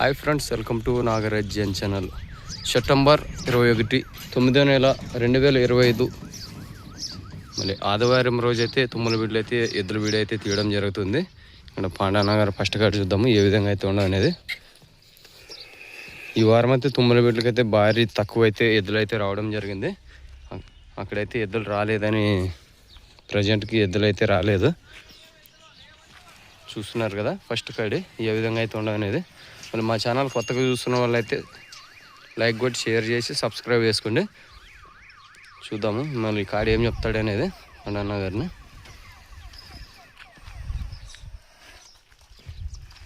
Hi friends welcome to Nagarajyan channel. September ఇరవై ఒకటి తొమ్మిదో నెల రెండు వేల ఇరవై ఐదు. మళ్ళీ ఆదివారం రోజైతే తుమ్మల వీడిలో అయితే ఎద్దుల వీడియో అయితే తీయడం జరుగుతుంది. ఇక్కడ పాండానగర్ ఫస్ట్ కార్డు చూద్దాము ఏ విధంగా అయితే ఉండదు అనేది. ఈ వారం అయితే తుమ్మల వీటికి భారీ తక్కువ అయితే ఎద్దులు అయితే రావడం జరిగింది. అక్కడైతే ఎద్దులు రాలేదని ప్రజెంట్కి ఎద్దులు అయితే రాలేదు. చూస్తున్నారు కదా ఫస్ట్ కాడి ఏ విధంగా అయితే ఉండదు అనేది. మళ్ళీ మా ఛానల్ కొత్తగా చూస్తున్న వాళ్ళైతే లైక్ కొట్టి షేర్ చేసి సబ్స్క్రైబ్ చేసుకోండి. చూద్దాము మళ్ళీ కాడ ఏం చెప్తాడు అనేది నాన్నగారిని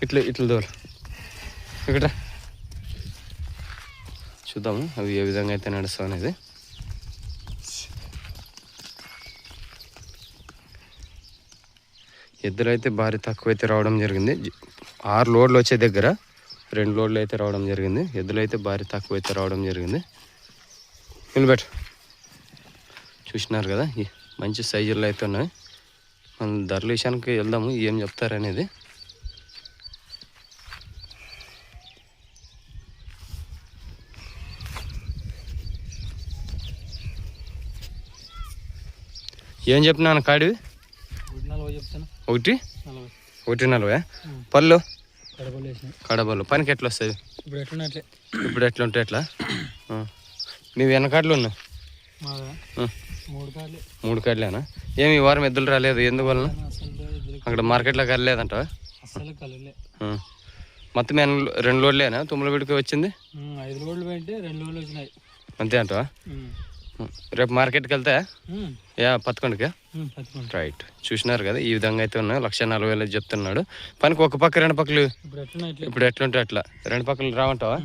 ఇట్లా ఇట్లా దోలు ఇక్కడ. చూద్దాము అవి ఏ విధంగా అయితే నడుస్తావు అనేది. ఎద్దులు అయితే భారీ తక్కువ అయితే రావడం జరిగింది. ఆరు లోడ్లు వచ్చే దగ్గర రెండు లోడ్లు అయితే రావడం జరిగింది. ఎద్దులు అయితే భారీ తక్కువ అయితే రావడం జరిగింది. నిలబెట్టు. చూసినారు కదా? మంచి సైజుల్లో అయితే ఉన్నాయి. మనం ధరల విషయానికి వెళ్దాము. ఏం చెప్తారు అనేది. ఏం చెప్పినాను కాడివి? ఒకటి? ఒకటి నలభై. పళ్ళు? కడబలు పనికి ఎట్లా వస్తుంది ఇప్పుడు ఎట్లున్నట్లే. ఇప్పుడు ఎట్లా? ఉంటే ఎట్లా. నీవు వెనకాడలు ఉన్నావు? మాదా? ఆ. మూడు కాడలేనా? ఏమి ఈ వారం ఎద్దులు రాలేదు? ఎందువలన అక్కడ మార్కెట్లో కలలేదంట మొత్తం ఎన్ని రెండు లోడ్లేనా తుమ్మల విడికి వచ్చింది? ఐదు రెండు వచ్చినాయి. అంతే అంటవా. రేపు మార్కెట్కి వెళ్తే? యా పదకొండుకి. రైట్ చూసినారు కదా ఈ విధంగా అయితే ఉన్నాయి లక్ష నలభై వేలు చెప్తున్నాడు. పనికి ఒక పక్క రెండు పక్కలు. ఇప్పుడు ఎట్లుంటే అట్లా. రెండు పక్కలు రావంటావా?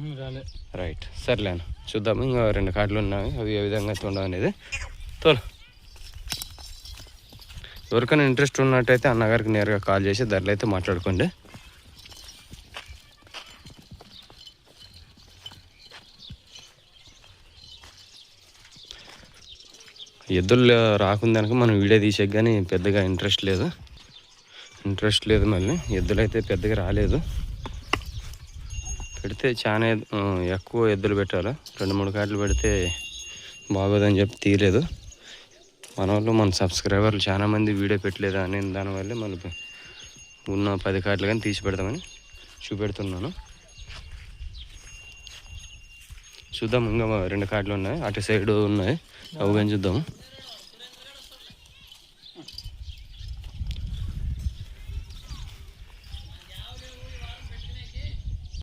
రైట్ సర్లేను. చూద్దాము ఇంకా రెండు కార్డులు ఉన్నాయి. అవి ఏ విధంగా అయితే ఉండవు అనేది. తోలు. ఎవరికైనా ఇంట్రెస్ట్ ఉన్నట్టయితే అన్నగారికి నేరుగా కాల్ చేసి ధరలు అయితే మాట్లాడుకోండి. ఎద్దులు రాకుందానికి మనం వీడియో తీసేకి కానీ పెద్దగా ఇంట్రెస్ట్ లేదు. ఇంట్రెస్ట్ లేదు మళ్ళీ. ఎద్దులు అయితే పెద్దగా రాలేదు. పెడితే చాలా ఎక్కువ ఎద్దులు పెట్టాలి? రెండు మూడు కార్డులు పెడితే బాగోదని చెప్పి తీయలేదు. మన వాళ్ళు మన సబ్స్క్రైబర్లు చాలా మంది వీడియో పెట్టలేదు అని దానివల్ల మళ్ళీ ఉన్న పది కార్డులు కానీ తీసి పెడదామని చూపెడుతున్నాను. చూద్దాం. ఇంకా రెండు కార్డులు ఉన్నాయి. అటు సైడ్ ఉన్నాయి. అవి కానీ చూద్దాము